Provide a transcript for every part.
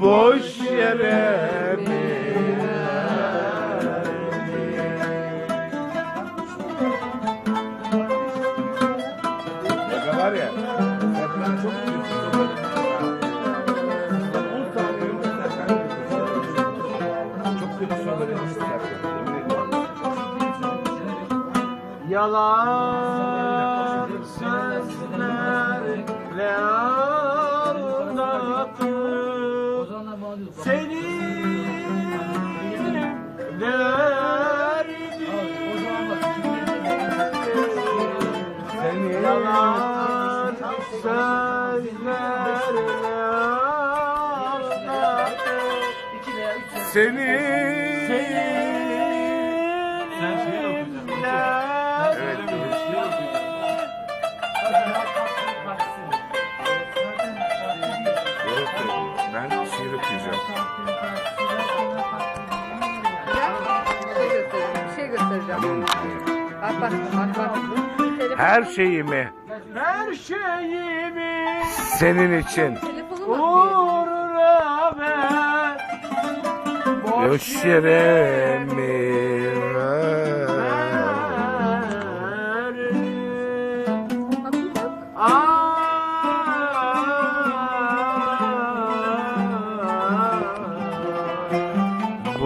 Boş yere mi? Bak var ya. Çok Yalan sözlerle aldattı Seni Seni Yalan sözlerle aldattı Seni Evet. Ben şiir okuyacağım. Şey göstereceğim. Bak bak bak bak. Her şeyimi Her şeyimi senin için uğruna ver boş yere mi?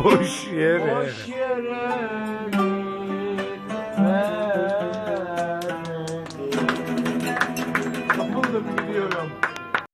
Oxê, yere. Oxê, yere.